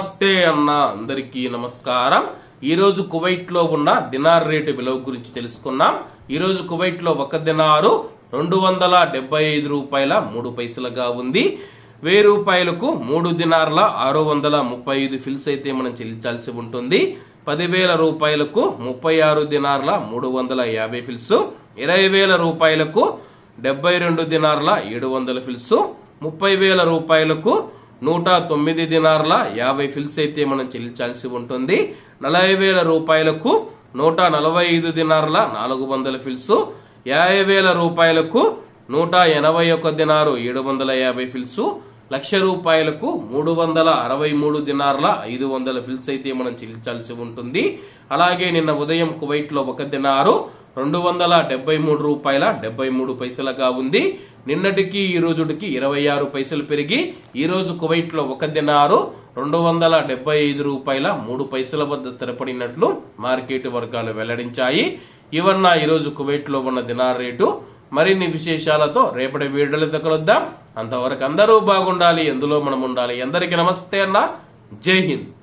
నమస్తే అన్న అందరికీ నమస్కారం. ఈరోజు కువైట్లో కువైట్లో ఉన్న దినార్ రేటు విలువ గురించి తెలుసుకున్నాం ఈరోజు కువైట్లో కువైట్లో ఒక దినారు రెండు వందల డెబ్బై ఐదు రూపాయల మూడు పైసలుగా ఉంది. వెయ్యి రూపాయలకు మూడు దినార్ల ఆరు వందల ముప్పై ఐదు ఫిల్స్ అయితే మనం చెల్లించాల్సి ఉంటుంది. పదివేల రూపాయలకు ముప్పై ఆరు దినార్ల మూడు వందల యాభై ఫిల్స్. ఇరవై వేల రూపాయలకు డెబ్బై రెండు దినార్ల ఏడు వందల ఫిల్స్. ముప్పై వేల రూపాయలకు నూట తొమ్మిది దినార్ల యాభై ఫిల్స్ అయితే మనం చెల్లించాల్సి ఉంటుంది. నలభై వేల రూపాయలకు నూట నలభై ఐదు దినార్ల నాలుగు వందల ఫిల్స్. యాభై వేల రూపాయలకు నూట ఎనభై ఒక దినారు ఏడు వందల యాభై ఫిల్స్. లక్ష రూపాయలకు మూడు వందల అరవై మూడు దినార్ల ఐదు వందల ఫిల్స్ అయితే మనం చెల్లించాల్సి ఉంటుంది. అలాగే నిన్న ఉదయం కువైట్లో ఒక దినారు రెండు వందల డెబ్బై మూడు రూపాయల డెబ్బై మూడు పైసలుగా ఉంది. నిన్నటికి ఈ రోజుకి ఇరవై ఆరు పైసలు పెరిగి ఈ రోజు కువైట్లో ఒక దినారు రెండు వందల డెబ్బై ఐదు రూపాయల మూడు పైసల వద్ద స్థిరపడినట్లు మార్కెట్ వర్గాలు వెల్లడించాయి. ఇవన్న ఈ రోజు కువైట్లో ఉన్న దినార్ రేటు. మరిన్ని విశేషాలతో రేపటి వీడియోలు దగ్గరొద్దాం అంతవరకు అందరూ బాగుండాలి. ఎందులో మనం ఉండాలి? అందరికీ నమస్తే అన్న. జై హింద్.